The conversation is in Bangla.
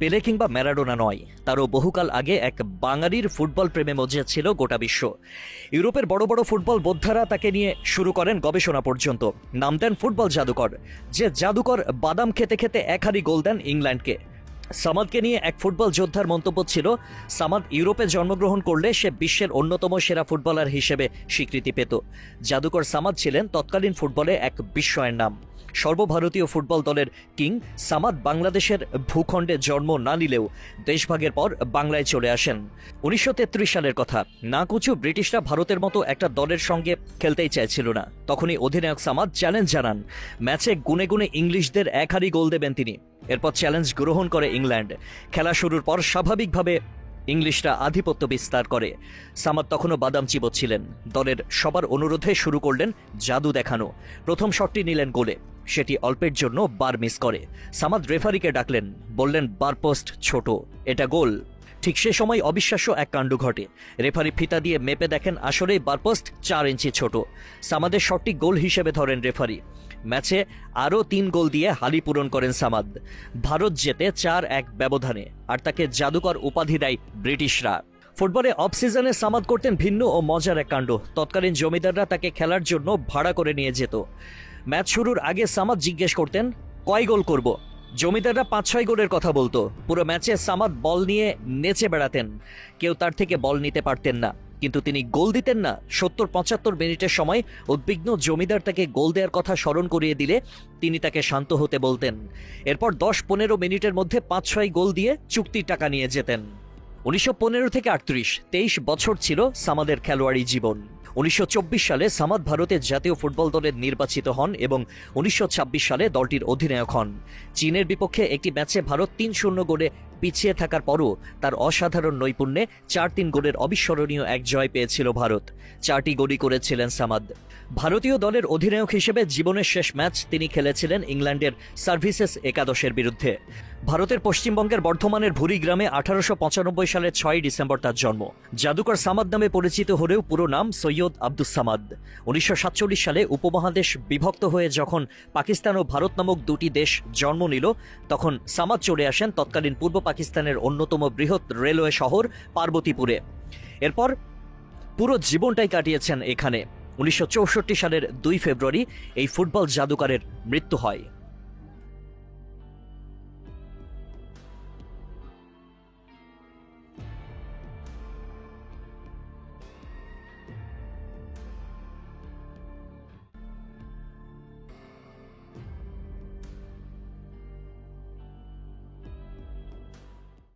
পেলে কিংবা ম্যারাডোনা নয়, তারও বহুকাল আগে এক বাঙালির ফুটবল প্রেমে মজে ছিল গোটা বিশ্ব। ইউরোপের বড় বড় ফুটবল বোদ্ধারা তাকে নিয়ে শুরু করেন গবেষণা পর্যন্ত। নাম দেন ফুটবল জাদুকর, যে জাদুকর বাদাম খেতে খেতে একহারি গোল দেন ইংল্যান্ডকে। সামাদকে নিয়ে এক ফুটবল যোদ্ধার মন্তব্য ছিল, সামাদ ইউরোপে জন্মগ্রহণ করলে সে বিশ্বের অন্যতম সেরা ফুটবলার হিসেবে স্বীকৃতি পেত। জাদুকর সামাদ ছিলেন তৎকালীন ফুটবলে এক বিস্ময়ের নাম। সর্বভারতীয় ফুটবল দলের কিং সামাদ বাংলাদেশের ভূখণ্ডে জন্ম না নিলেও দেশভাগের পর বাংলায় চলে আসেন। উনিশশো তেত্রিশ সালের কথা, না কুচু ব্রিটিশরা ভারতের মতো একটা দলের সঙ্গে খেলতেই চাইছিল না। তখনই অধিনায়ক সামাদ চ্যালেঞ্জ জানান। ম্যাচে গুনে গুনে ইংলিশদের এক হারি গোল দেবেন তিনি। এরপর চ্যালেঞ্জ গ্রহণ করে ইংল্যান্ড। খেলা শুরুর পর স্বাভাবিকভাবে ইংলিশরা আধিপত্য বিস্তার করে। সামাদ তখনও বাদাম চিবোচ্ছিলেন। দলের সবার অনুরোধে শুরু করলেন জাদু দেখানো। প্রথম শটটি নিলেন গোলে। সেটি অল্পের জন্য বার মিস করে। সামাদ রেফারিকে ডাকলেন। বললেন, বার পোস্ট ছোট, এটা গোল। ঠিক সে সময় অবিশ্বাস্য এক কাণ্ড ঘটে। রেফারি ফিতা দিয়ে মেপে দেখেন, আসলেই বারপোস্ট চার ইঞ্চি ছোট। সামাদের শটটি গোল হিসেবে ধরেন রেফারি। ম্যাচে আরও তিন গোল দিয়ে হালি পূরণ করেন সামাদ। ভারত জেতে চার এক ব্যবধানে, আর তাকে জাদুকর উপাধি দেয় ব্রিটিশরা। ফুটবলে অফ সিজনে সামাদ করতেন ভিন্ন ও মজার এক কাণ্ড। তৎকালীন জমিদাররা তাকে খেলার জন্য ভাড়া করে নিয়ে যেত। ম্যাচ শুরুর আগে সামাদ জিজ্ঞেস করতেন, কয় গোল করব? জমিদাররা পাঁচ ছয় গোলের কথা বলতো। পুরো ম্যাচে সামাদ বল নিয়ে নেচে বেড়াতেন। কেউ তার থেকে বল নিতে পারতেন না। কিন্তু তিনি গোল দিতেন না। সত্তর পঁচাত্তর মিনিটের সময় উদ্বিগ্ন জমিদার তাকে গোল দেওয়ার কথা স্মরণ করিয়ে দিলে তিনি তাকে শান্ত হতে বলতেন। এরপর দশ পনেরো মিনিটের মধ্যে পাঁচ ছয় গোল দিয়ে চুক্তির টাকা নিয়ে যেতেন। উনিশশো পনেরো থেকে আটত্রিশ, তেইশ বছর ছিল সামাদের খেলোয়াড়ি জীবন। উনিশশো চব্বিশ সালে সামাদ ভারতের জাতীয় ফুটবল দলের নির্বাচিত হন এবং উনিশশো ছাব্বিশ সালে দলটির অধিনায়ক হন। চীনের বিপক্ষে একটি ম্যাচে ভারত তিন শূন্য গোলে পিছিয়ে থাকার পরও তার অসাধারণ নৈপুণ্যে চার তিন গোলের অবিস্মরণীয় এক জয় পেয়েছিল ভারত। চারটি গোলই করেছিলেন সামাদ। ভারতীয় দলের অধিনায়ক হিসেবে জীবনের শেষ ম্যাচ তিনি খেলেছিলেন ইংল্যান্ডের সার্ভিসেস একাদশের বিরুদ্ধে। ভারতের পশ্চিমবঙ্গের বর্ধমানের ভুরি গ্রামে আঠারোশো পঁচানব্বই সালের ছয় ডিসেম্বর তার জন্ম। জাদুকর সামাদ নামে পরিচিত হলেও পুরো নাম সৈয়দ আব্দুস সামাদ। উনিশশো সাতচল্লিশ সালে উপমহাদেশ বিভক্ত হয়ে যখন পাকিস্তান ও ভারত নামক দুটি দেশ জন্ম নিল, তখন সামাদ চলে আসেন তৎকালীন পূর্ব পাকিস্তানের অন্যতম বৃহৎ রেলওয়ে শহর পার্বতীপুরে। এরপর পুরো জীবনটাই কাটিয়েছেন এখানে। উনিশশো চৌষট্টি সালের দুই ফেব্রুয়ারি এই ফুটবল জাদুকারের মৃত্যু হয়।